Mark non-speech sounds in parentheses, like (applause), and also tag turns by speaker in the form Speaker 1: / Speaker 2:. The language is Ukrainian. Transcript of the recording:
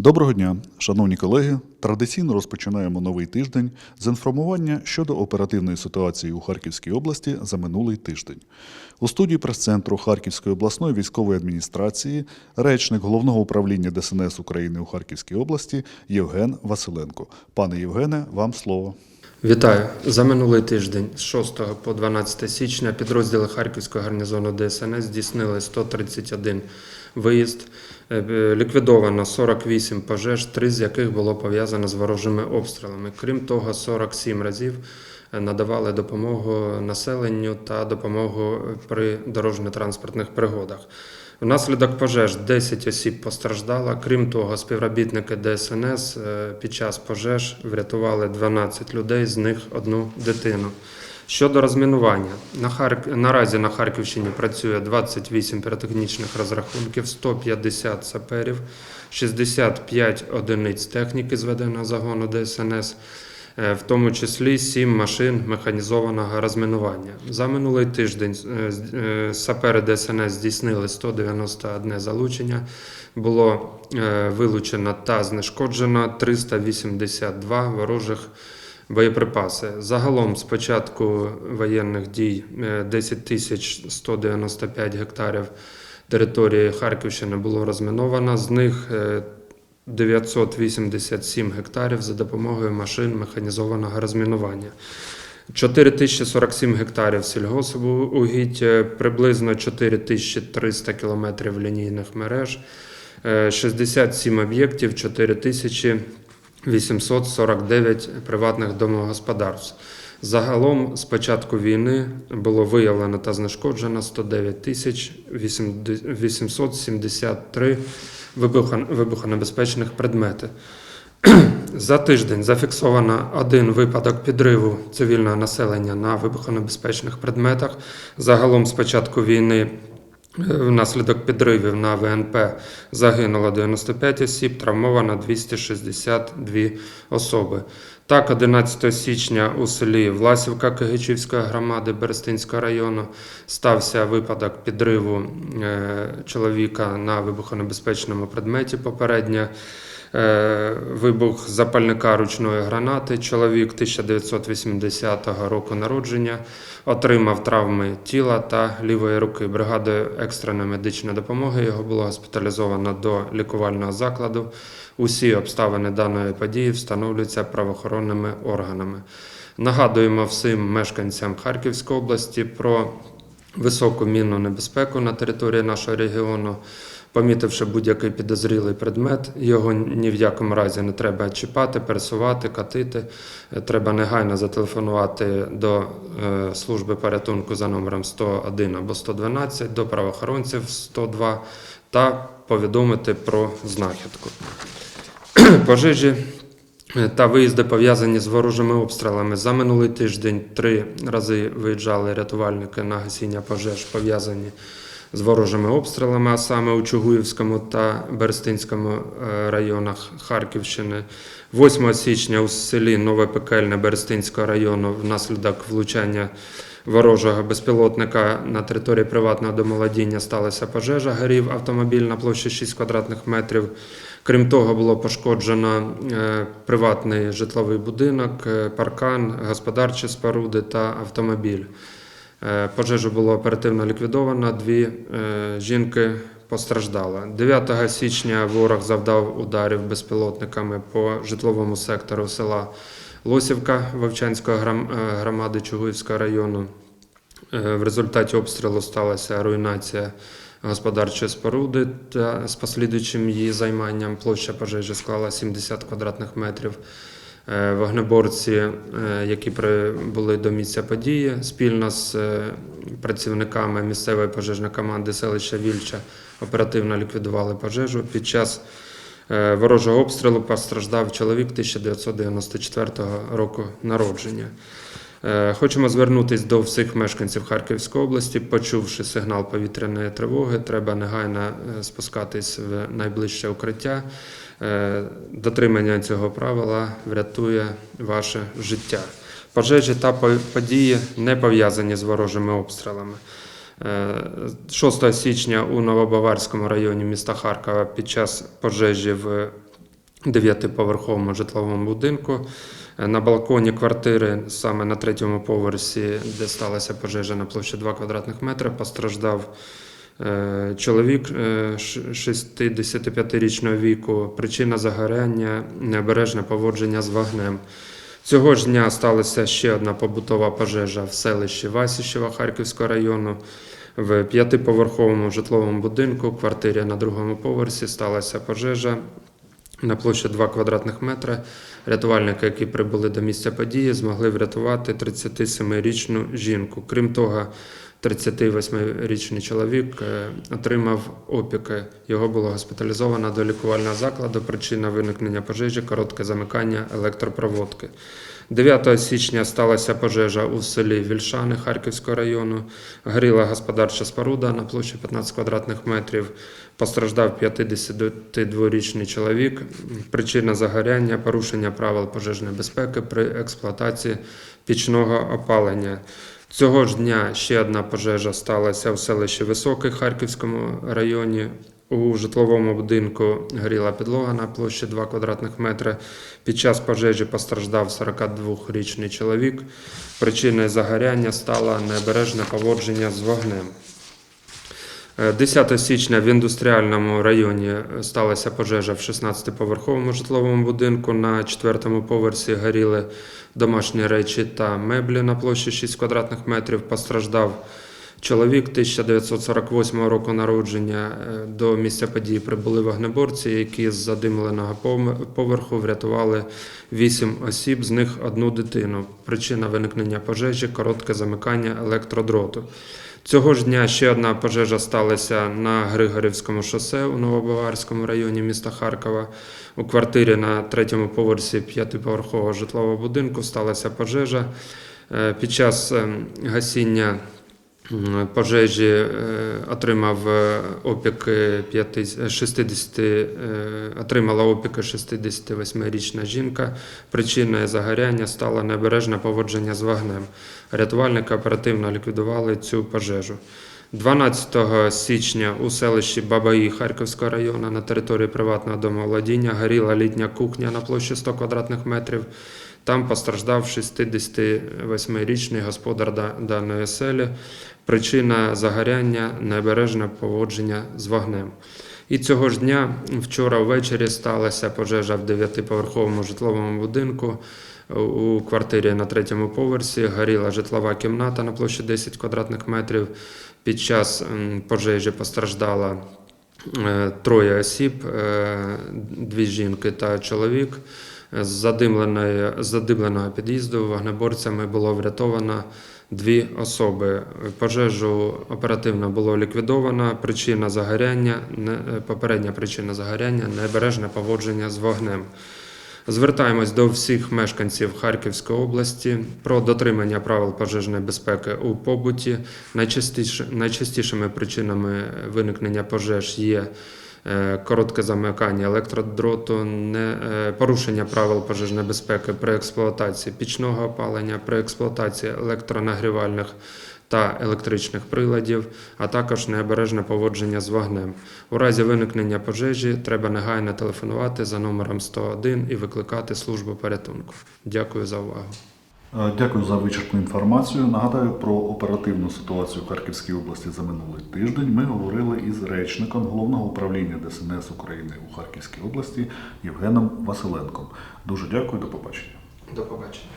Speaker 1: Доброго дня, шановні колеги. Традиційно розпочинаємо новий тиждень з інформування щодо оперативної ситуації у Харківській області за минулий тиждень. У студії прес-центру Харківської обласної військової адміністрації речник головного управління ДСНС України у Харківській області Євген Василенко. Пане Євгене, вам слово.
Speaker 2: Вітаю! За минулий тиждень з 6 по 12 січня підрозділи Харківського гарнізону ДСНС здійснили 131 виїзд. Е, е, Ліквідовано 48 пожеж, три з яких було пов'язано з ворожими обстрілами. Крім того, 47 разів е, надавали допомогу населенню та допомогу при дорожньо-транспортних пригодах. Внаслідок пожеж 10 осіб постраждало. Крім того, співробітники ДСНС е, під час пожеж врятували 12 людей, з них одну дитину. Щодо розмінування, наразі на Харківщині працює 28 піротехнічних розрахунків, 150 саперів, 65 одиниць техніки зведеного загону ДСНС, в тому числі 7 машин механізованого розмінування. За минулий тиждень е, е, сапери ДСНС здійснили 191 залучення, було е, вилучено та знешкоджено 382 ворожих боєприпаси. Загалом з початку воєнних дій е, 10 тисяч 195 гектарів території Харківщини було розміновано, з них е, 987 гектарів за допомогою машин механізованого розмінування. 4047 гектарів сільгосугідь, е, приблизно 4300 кілометрів лінійних мереж, е, 67 об'єктів, 4849 приватних домогосподарств. Загалом з початку війни було виявлено та знешкоджено 109 тисяч 873 вибухо- вибухонебезпечних предметів. (clears throat) За тиждень зафіксовано один випадок підриву цивільного населення на вибухонебезпечних предметах. Загалом з початку війни внаслідок підривів на ВНП загинуло 95 осіб, травмовано 262 особи. Так, 11 січня у селі Власівка Кигичівської громади Берестинського району стався випадок підриву е, чоловіка на вибухонебезпечному предметі попередньо. Е, Вибух запальника ручної гранати. Чоловік 1980 року народження отримав травми тіла та лівої руки. Бригадою екстреної медичної допомоги його було госпіталізовано до лікувального закладу. Усі обставини даної події встановлюються правоохоронними органами. Нагадуємо всім мешканцям Харківської області про високу мінну небезпеку на території нашого регіону. Помітивши будь-який підозрілий предмет, його ні в якому разі не треба чіпати, пересувати, катити. Е, Треба негайно зателефонувати до е, служби порятунку за номером 101 або 112, до правоохоронців 102 та повідомити про знахідку. (clears throat) Пожежі е, та виїзди пов'язані з ворожими обстрілами. За минулий тиждень три рази виїжджали рятувальники на гасіння пожеж, пов'язані з ворожими обстрілами, а саме у Чугуївському та Берестинському е, районах Харківщини. 8 січня у селі Нове Пекельне Берестинського району внаслідок влучання ворожого безпілотника на території приватного домолодіння сталася пожежа. Горів автомобіль на площі 6 квадратних метрів. Крім того, було пошкоджено е, приватний житловий будинок, е, паркан, господарчі споруди та автомобіль. Е, Пожежу було оперативно ліквідовано, дві е, жінки постраждали. 9 січня ворог завдав ударів безпілотниками по житловому сектору села Лосівка Вовчанської е, громади Чугуївського району. В результаті обстрілу сталася руйнація господарчої споруди та з послідуючим її займанням площа пожежі склала 70 квадратних метрів. Е, Вогнеборці, е, які прибули до місця події, спільно з е, працівниками місцевої пожежної команди селища Вільча оперативно ліквідували пожежу. Під час ворожого обстрілу постраждав чоловік 1994 року народження. Хочемо звернутися до всіх мешканців Харківської області. Почувши сигнал повітряної тривоги, треба негайно спускатись в найближче укриття. Е, Дотримання цього правила врятує ваше життя. Пожежі та події не пов'язані з ворожими обстрілами. Е, 6 січня у Новобаварському районі міста Харкова під час пожежі в дев'ятиповерховому житловому будинку. Е, На балконі квартири, саме на третьому поверсі, де сталася пожежа на площі 2 квадратних метри, постраждав е, чоловік е, 65-річного віку. Причина загоряння необережне поводження з вогнем. Цього ж дня сталася ще одна побутова пожежа в селищі Васіщева Харківського району. В п'ятиповерховому житловому будинку, квартирі на другому поверсі, сталася пожежа на площі 2 квадратних метри. Рятувальники, які прибули до місця події, змогли врятувати 37-річну жінку. Крім того, 38-річний чоловік е, отримав опіки. Його було госпіталізовано до лікувального закладу. Причина виникнення пожежі коротке замикання електропроводки. 9 січня сталася пожежа у селі Вільшани Харківського району. Горіла господарча споруда на площі 15 квадратних метрів. Постраждав 52-річний чоловік. Причина загоряння порушення правил пожежної безпеки при експлуатації пічного опалення. Цього ж дня ще одна пожежа сталася у селищі Високе Харківському районі. У житловому будинку горіла підлога на площі 2 квадратних метри. Під час пожежі постраждав 42-річний чоловік. Причиною загоряння стало необережне поводження з вогнем. Е, 10 січня в індустріальному районі сталася пожежа в 16-поверховому житловому будинку. На четвертому поверсі горіли домашні речі та меблі на площі 6 квадратних метрів. Постраждав чоловік 1948 року народження. Е, До місця події прибули вогнеборці, які з задимленого поверху врятували 8 осіб, з них одну дитину. Причина виникнення пожежі коротке замикання електродроту. Цього ж дня ще одна пожежа сталася на Григорівському шосе у Новобаварському районі міста Харкова. У квартирі на третьому поверсі п'ятиповерхового житлового будинку сталася пожежа. Е, Під час ем, гасіння пожежі е, отримав е, опіки 60, е, отримала опіки 68-річна жінка. Причиною загоряння стало необережне поводження з вогнем. Рятувальники оперативно ліквідували цю пожежу. 12 січня у селищі Бабаї Харківського району на території приватного домоволодіння горіла літня кухня на площі 100 квадратних метрів. Там постраждав 68-річний господар даної оселі. Причина загоряння необережне поводження з вогнем. І цього ж дня, вчора ввечері, сталася пожежа в дев'ятиповерховому житловому будинку. У квартирі на третьому поверсі горіла житлова кімната на площі 10 квадратних метрів. Під час пожежі постраждала е, троє осіб, е, дві жінки та чоловік. З задимленого під'їзду вогнеборцями було врятовано дві особи. Пожежу оперативно було ліквідовано. Причина загоряння, попередня причина загоряння небережне поводження з вогнем. Звертаємось до всіх мешканців Харківської області про дотримання правил пожежної безпеки у побуті. Найчастіше, найчастішими причинами виникнення пожеж є коротке замикання електродроту, е, порушення правил пожежної безпеки при експлуатації пічного опалення, при експлуатації електронагрівальних та електричних приладів, а також необережне поводження з вогнем. У разі виникнення пожежі треба негайно телефонувати за номером 101 і викликати службу порятунку. Дякую за увагу.
Speaker 1: Е, Дякую за вичерпну інформацію. Нагадаю про оперативну ситуацію в Харківській області за минулий тиждень. Ми говорили із речником головного управління ДСНС України у Харківській області Євгеном Василенком. Дуже дякую, до побачення.
Speaker 2: До побачення.